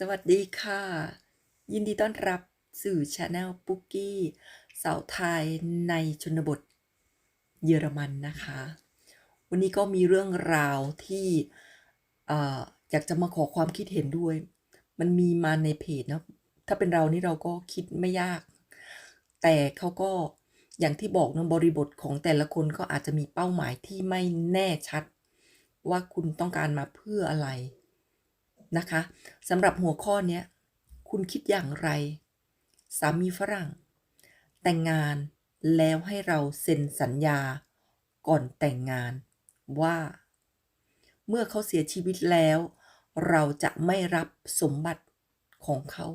สวัสดีค่ะ ยินดีต้อนรับสู่ช anel ปุกกี้สาวไทยในชนบทเยอรมันนะคะ วันนี้ก็มีเรื่องราวที่อยากจะมาขอความคิดเห็นด้วย มันมีมาในเพจนะถ้าเป็นเรานี่เราก็คิดไม่ยาก แต่เขาก็อย่างที่บอกนะบริบทของแต่ละคนก็อาจจะมีเป้าหมายที่ไม่แน่ชัด ว่าคุณต้องการมาเพื่ออะไร นะคะสำหรับหัวข้อนี้คุณคิดอย่างไร สามีฝรั่ง แต่งงานแล้วให้เราเซ็นสัญญาก่อนแต่งงานว่า เมื่อเขาเสียชีวิตแล้ว เราจะไม่รับสมบัติของเขา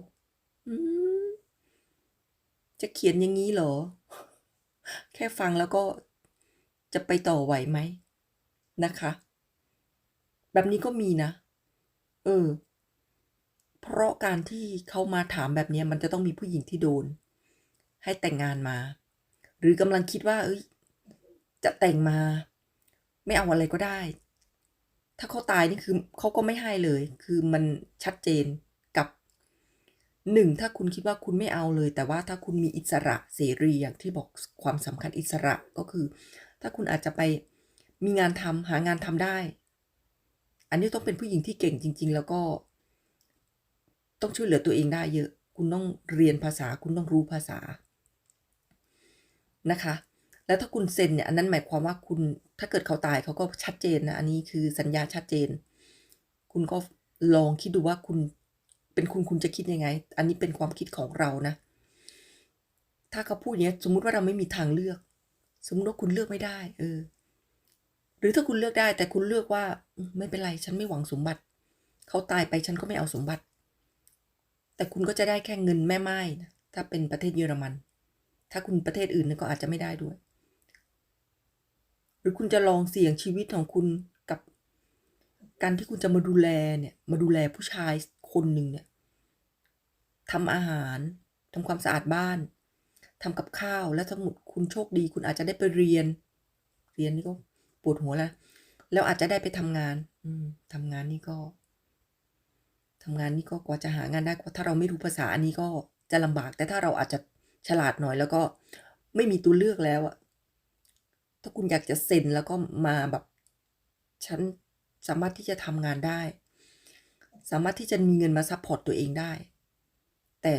จะเขียนอย่างนี้เหรอ แค่ฟังแล้วก็จะไปต่อไหวไหมนะคะ แบบนี้ก็มีนะ เออ เพราะการที่เขามาถามแบบนี้มันจะต้องมีผู้หญิงที่โดน ให้แต่งงานมา หรือกำลังคิดว่า เอ้ย จะแต่งมา ไม่เอาอะไรก็ได้ ถ้าเขาตายนี่คือเขาก็ไม่ให้เลย คือมันชัดเจนกับหนึ่งถ้าคุณคิดว่าคุณไม่เอาเลย แต่ว่าถ้าคุณมีอิสระเสรีอย่างที่บอกความสำคัญอิสระก็คือ ถ้าคุณอาจจะไปมีงานทำหางานทำได้ อันนี้ต้องเป็นผู้หญิงที่เก่งจริง ๆ แล้วก็ ต้องช่วยเหลือตัวเองได้เยอะ คุณต้องเรียนภาษา คุณต้องรู้ภาษานะคะ แล้วถ้าคุณเซ็นเนี่ยอันนั้นหมายความว่าคุณถ้าเกิดเขาตายเขาก็ชัดเจนนะอันนี้คือสัญญาชัดเจน คุณก็ลองคิดดูว่าคุณเป็นคุณคุณจะคิดยังไง อันนี้เป็นความคิดของเรานะ ถ้าเขาพูดอย่างนี้ยสมมุติว่าเราไม่มีทางเลือก สมมติว่าคุณเลือกไม่ได้ เออ หรือถ้าคุณเลือกได้แต่คุณเลือกว่าไม่เป็นไรฉันไม่หวังสมบัติ เขาตายไปฉันก็ไม่เอาสมบัติ แต่คุณก็จะได้แค่เงินแม่ไม้นะถ้าเป็นประเทศเยอรมัน ถ้าคุณประเทศอื่นเนี่ยก็อาจจะไม่ได้ด้วย หรือคุณจะลองเสี่ยงชีวิตของคุณกับการที่คุณจะมาดูแลเนี่ยมาดูแลผู้ชายคนหนึ่งเนี่ยทำอาหารทำความสะอาดบ้าน ทำกับข้าว แล้วสมมติคุณโชคดี คุณอาจจะได้ไปเรียน เรียนนี่ก็ ปวดหัวแล้วแล้วอาจจะได้ไปทำงาน อืมทำงานนี่ก็ทำงานนี่ก็กว่าจะหางานได้กว่าถ้าเราไม่รู้ภาษาอันนี้ก็จะลำบาก แต่ถ้าเราอาจจะฉลาดหน่อยแล้วก็ไม่มีตัวเลือกแล้วอะถ้าคุณอยากจะเซ็นแล้วก็มาแบบฉันสามารถที่จะทำงานได้ สามารถที่จะมีเงินมาซัพพอร์ตตัวเองได้ แต่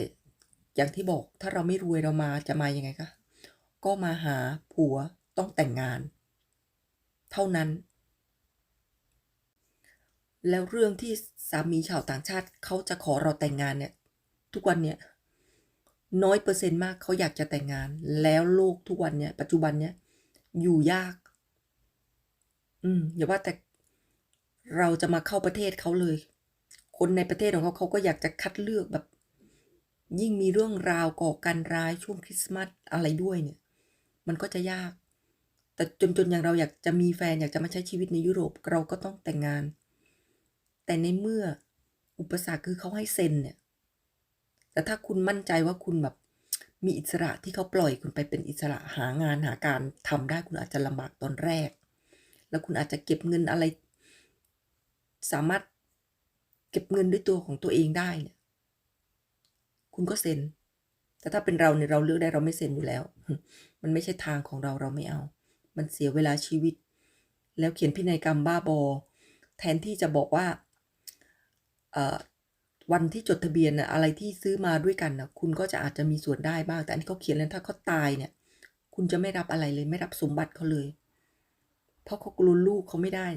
อย่างที่บอกถ้าเราไม่รวยเรามาจะมายังไงคะก็มาหาผัวต้องแต่งงาน เท่านั้น แล้วเรื่องที่สามีชาวต่างชาติเขาจะขอเราแต่งงานเนี่ย ทุกวันเนี่ยน้อยเปอร์เซ็นต์มากเขาอยากจะแต่งงาน แล้วโลกทุกวันเนี่ยปัจจุบันเนี่ยอยู่ยาก อืมอย่าว่าแต่เราจะมาเข้าประเทศเขาเลย คนในประเทศของเขาเขาก็อยากจะคัดเลือกแบบ ยิ่งมีเรื่องราวก่อการร้ายช่วงคริสต์มาสอะไรด้วยเนี่ย มันก็จะยาก แต่จนจนอย่างเราอยากจะมีแฟนอยากจะมาใช้ชีวิตในยุโรปเราก็ต้องแต่งงาน แต่ในเมื่ออุปสรรคคือเขาให้เซ็นเนี่ย แต่ถ้าคุณมั่นใจว่าคุณแบบมีอิสระที่เขาปล่อยคุณไปเป็นอิสระหางานหาการทำได้คุณอาจจะลำบากตอนแรก แล้วคุณอาจจะเก็บเงินอะไร สามารถเก็บเงินด้วยตัวของตัวเองได้เนี่ย คุณก็เซ็น แต่ถ้าเป็นเราเนี่ยเราเลือกได้เราไม่เซ็นอยู่แล้ว มันไม่ใช่ทางของเราเราไม่เอา มันเสียเวลาชีวิต แล้วเขียนพินัยกรรมบ้าบอ แทนที่จะบอกว่าวันที่จดทะเบียนอะไรที่ซื้อมาด้วยกันนะคุณก็จะอาจจะมีส่วนได้บ้าง แต่อันนี้เขาเขียนแล้วถ้าเขาตายเนี่ย คุณจะไม่รับอะไรเลยไม่รับสมบัติเขาเลย เพราะเขากลัวลูกเขาไม่ได้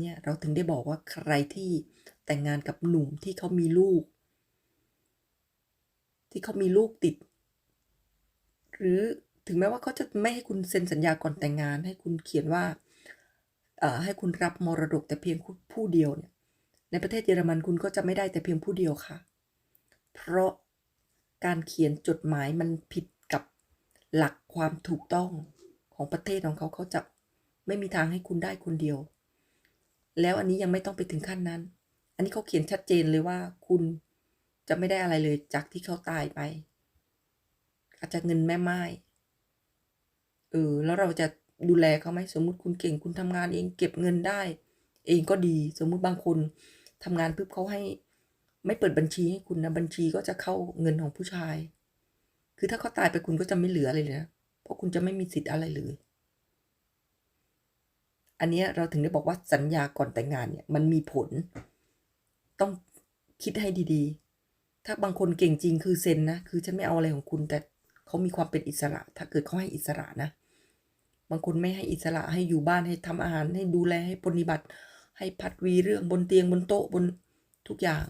เนี่ยเราถึงได้บอกว่าใครที่แต่งงานกับหนุ่มที่เขามีลูก ที่เขามีลูกติด หรือ ถึงแม้ว่าเขาจะไม่ให้คุณเซ็นสัญญาก่อนแต่งงาน ให้คุณเขียนว่าเอ่อให้คุณรับมรดกแต่เพียงผู้เดียวเนี่ย ในประเทศเยอรมันคุณก็จะไม่ได้แต่เพียงผู้เดียวค่ะ เพราะการเขียนจดหมายมันผิดกับหลักความถูกต้องของประเทศของเขาเขาจะไม่มีทางให้คุณได้คนเดียว แล้วอันนี้ยังไม่ต้องไปถึงขั้นนั้น อันนี้เขาเขียนชัดเจนเลยว่าคุณจะไม่ได้อะไรเลยจากที่เขาตายไป อาจจะเงินแม่ไม้ เออแล้วเราจะดูแลเขาไหมสมมุติคุณเก่งคุณทำงานเองเก็บเงินได้ เองก็ดีสมมุติบางคนทำงานปุ๊บเขาให้ ไม่เปิดบัญชีให้คุณนะบัญชีก็จะเข้าเงินของผู้ชาย คือถ้าเขาตายไปคุณก็จะไม่เหลืออะไรเลยนะเพราะคุณจะไม่มีสิทธิ์อะไรเลย อันนี้เราถึงได้บอกว่าสัญญาก่อนแต่งงานเนี่ย มันมีผล ต้องคิดให้ดีๆ ถ้าบางคนเก่งจริงคือเซ็นนะ คือฉันไม่เอาอะไรของคุณ แต่เขามีความเป็นอิสระ ถ้าเกิดเขาให้อิสระนะางคนไม่ให้อิสระให้อยู่บ้านให้ทำอาหารให้ดูแลให้ปฏิบัติ ให้พัดวีเรื่องบนเตียงบนโต๊ะบนทุกอย่าง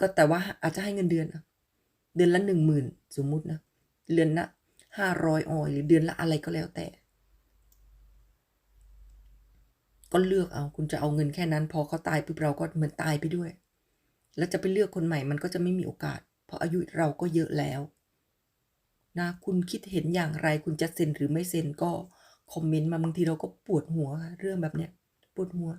ก็แต่ว่าอาจจะให้เงินเดือนนะเดือนละหนึ่งหมื่นสมมุตินะเดือนละห้าร้อยออยหรือเดือนละอะไรก็แล้วแต่ ก็เลือกเอาคุณจะเอาเงินแค่นั้น พอเขาตายปุ๊บเราก็เหมือนตายไปด้วย แล้วจะไปเลือกคนใหม่มันก็จะไม่มีโอกาส เพราะอายุเราก็เยอะแล้ว นะคุณคิดเห็นอย่างไรคุณจะเซ็นหรือไม่เซ็นก็คอมเมนต์มาบางทีเราก็ปวดหัวค่ะเรื่องแบบเนี้ยปวดหัว